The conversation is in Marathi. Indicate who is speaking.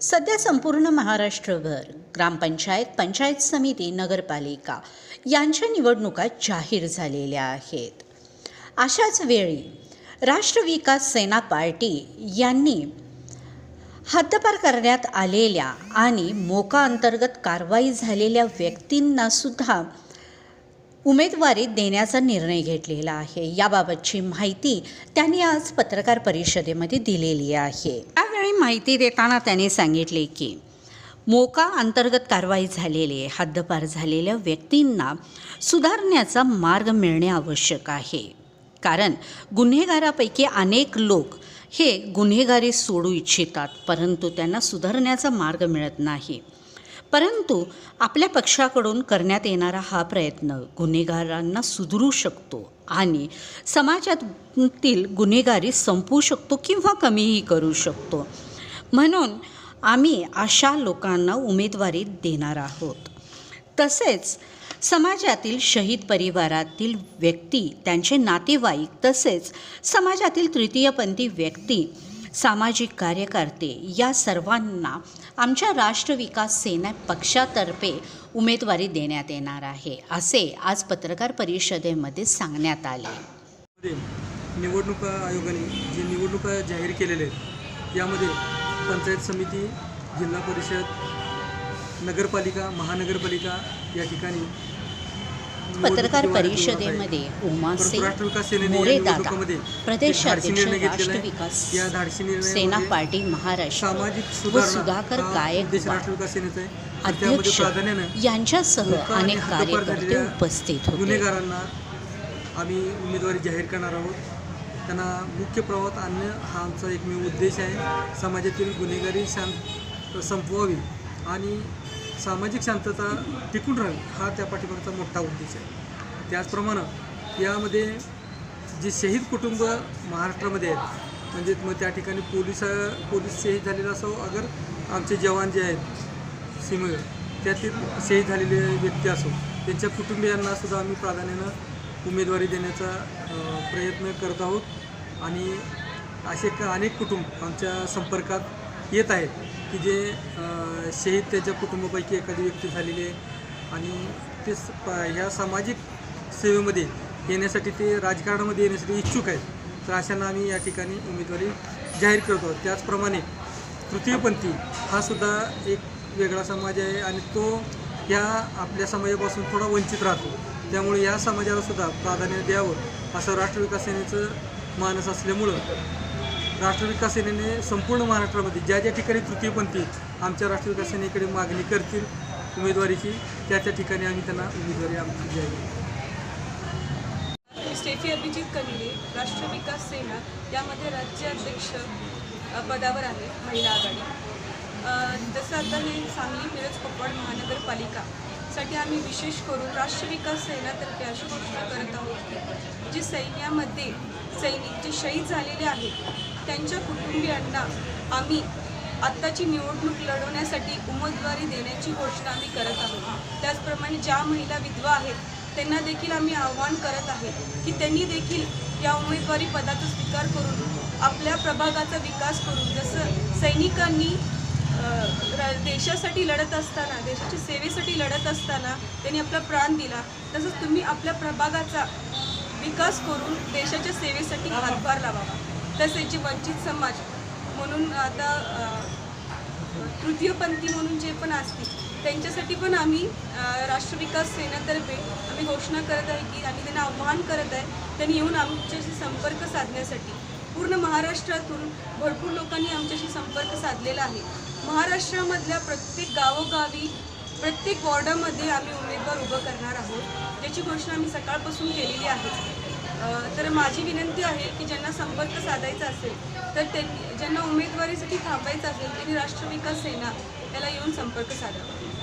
Speaker 1: सध्या संपूर्ण महाराष्ट्रभर ग्रामपंचायत पंचायत समिती नगरपालिका यांच्या निवडणुका जाहीर झालेल्या आहेत. अशाच वेळी राष्ट्र विकास सेना पार्टी यांनी हद्दपार करण्यात आलेल्या आणि मोका अंतर्गत कारवाई झालेल्या व्यक्तींना सुद्धा उमेदवारी देण्याचा निर्णय घेतलेला आहे. याबाबतची माहिती त्यांनी आज पत्रकार परिषदेमध्ये दिलेली आहे. त्यावेळी माहिती देताना त्यांनी सांगितले की मोका अंतर्गत कारवाई झालेले हद्दपार झालेल्या व्यक्तींना सुधारण्याचा मार्ग मिळणे आवश्यक आहे. कारण गुन्हेगारापैकी अनेक लोक हे गुन्हेगारी सोडू इच्छितात परंतु त्यांना सुधारण्याचा मार्ग मिळत नाही. परंतु आपल्या पक्षाकडून करण्यात येणारा हा प्रयत्न गुन्हेगारांना सुधरू शकतो आणि समाजातील गुन्हेगारी संपवू शकतो किंवा कमीही करू शकतो. म्हणून आम्ही अशा लोकांना उमेदवारी देणार आहोत. तसेच समाजातील शहीद परिवारातील व्यक्ती त्यांचे नातेवाईक तसेच समाजातील तृतीयपंथी व्यक्ती सामाजिक कार्यकर्ते या सर्वांना आमच्या राष्ट्र विकास सेना पक्षातर्फे उमेदवारी देण्यात येणार आहे असे आज पत्रकार परिषदेमध्ये सांगण्यात आले.
Speaker 2: निवडणूक निवडणुका आयोगाने जे निवडणुका जाहीर केलेले आहेत यामध्ये पंचायत समिती जिल्हा परिषद नगरपालिका महानगरपालिका या ठिकाणी
Speaker 1: पत्रकार. परिषदेमध्ये उमासे
Speaker 2: परंतु राष्ट्र विकास सेनेने या
Speaker 1: मोरे दादा
Speaker 2: निवडणुकामध्ये
Speaker 1: प्रदेश अध्यक्ष राष्ट्र. विकास सेना पार्टी महाराष्ट्र व सुधाकर
Speaker 2: त्यामध्ये
Speaker 1: अध्यक्ष यांच्यासह अनेक कार्यकर्ते उपस्थित होते
Speaker 2: गुन्हेगारांना आम्ही उमेदवारी जाहीर करणार आहोत त्यांना मुख्य प्रवाहात आणणं हा आमचा एकमेव उद्देश आहे समाजातील गुन्हेगारी शांत संपवावी आणि सामाजिक शांतता टिकून राहावी हा त्या पाठीमागचा मोठा उद्देश आहे. त्याचप्रमाणे यामध्ये जे शहीद कुटुंब महाराष्ट्रामध्ये आहेत म्हणजे मग त्या ठिकाणी पोलीस पोलीस शहीद झालेला असो अगर आमचे जवान जे आहेत सीमेवर त्यातील शहीद झालेले व्यक्ती असो त्यांच्या कुटुंबियांना सुद्धा आम्ही प्राधान्यानं उमेदवारी देण्याचा प्रयत्न करत आहोत. आणि असे अनेक कुटुंब आमच्या संपर्कात येत आहेत. की जे शहीद त्याच्या कुटुंबापैकी एखादी व्यक्ती झालेली आहे आणि ते प- ह्या सामाजिक सेवेमध्ये येण्यासाठी ते राजकारणामध्ये येण्यासाठी इच्छुक आहेत. तर अशांना आम्ही या ठिकाणी उमेदवारी जाहीर करतो त्याचप्रमाणे तृतीयपंथी हा सुद्धा एक वेगळा समाज आहे आणि तो या आपल्या समाजापासून थोडा वंचित राहतो. त्यामुळे या समाजाला सुद्धा प्राधान्य द्यावं असं राष्ट्र विकास सेनेचं मानस असल्यामुळं राष्ट्र विकास सेनेने संपूर्ण महाराष्ट्रामध्ये ज्या ज्या ठिकाणी तृतीयपंथी आमच्या राष्ट्रविकास सेनेकडे मागणी करतील उमेदवारीची त्या त्या ठिकाणी आम्ही त्यांना उमेदवारी आमची द्यावी
Speaker 3: मी स्टेफी अभिजित कनिले राष्ट्र विकास सेना यामध्ये राज्याध्यक्ष पदावर आहे महिला आघाडी. जसं आता हे सांगली मिरज कोकण महानगरपालिका साठी आम्ही विशेष करून राष्ट्र विकास सेनातर्फे अशी घोषणा करत आहोत जी सैन्यामध्ये सैनिक जे शहीद झालेले आहेत त्यांच्या कुटुंबियांना आम्ही आत्ताची निवडणूक लढवण्यासाठी उमेदवारी देण्याची घोषणा आम्ही करत आहोत. त्याचप्रमाणे ज्या महिला विधवा आहेत त्यांना देखील आम्ही आव्हान करत आहे की त्यांनी देखील या उमेदवारी पदाचा स्वीकार करून आपल्या प्रभागाचा विकास करून जसं सैनिकांनी र- देशासाठी लढत असताना देशाच्या सेवेसाठी लढत असताना त्यांनी आपला प्राण दिला तसंच तुम्ही आपल्या प्रभागाचा विकास करून देशाच्या सेवेसाठी हातभार लावावा. तसेच जे वंचित समाज म्हणून आता तृतीयपंथी म्हणून जे पण असतील त्यांच्यासाठी पण आम्ही राष्ट्रविकास राष्ट्र विकास सेनेतर्फे आम्ही घोषणा करत आहे की आणि त्यांना आव्हान करत आहे त्यांनी येऊन आमच्याशी संपर्क साधण्यासाठी. पूर्ण महाराष्ट्रातून भरपूर लोकांनी आमच्याशी संपर्क साधलेला आहे. महाराष्ट्रामधल्या प्रत्येक गावोगावी प्रत्येक वॉर्डामध्ये आम्ही उमेदवार उभं करणार आहोत ज्याची घोषणा आम्ही सकाळपासून केलेली आहे. तर माझी विनंती आहे की ज्यांना संपर्क साधायचा असेल तर त्यांनी ज्यांना उमेदवारीसाठी थांबायचं असेल त्यांनी राष्ट्र विकास सेना याला येऊन संपर्क साधावा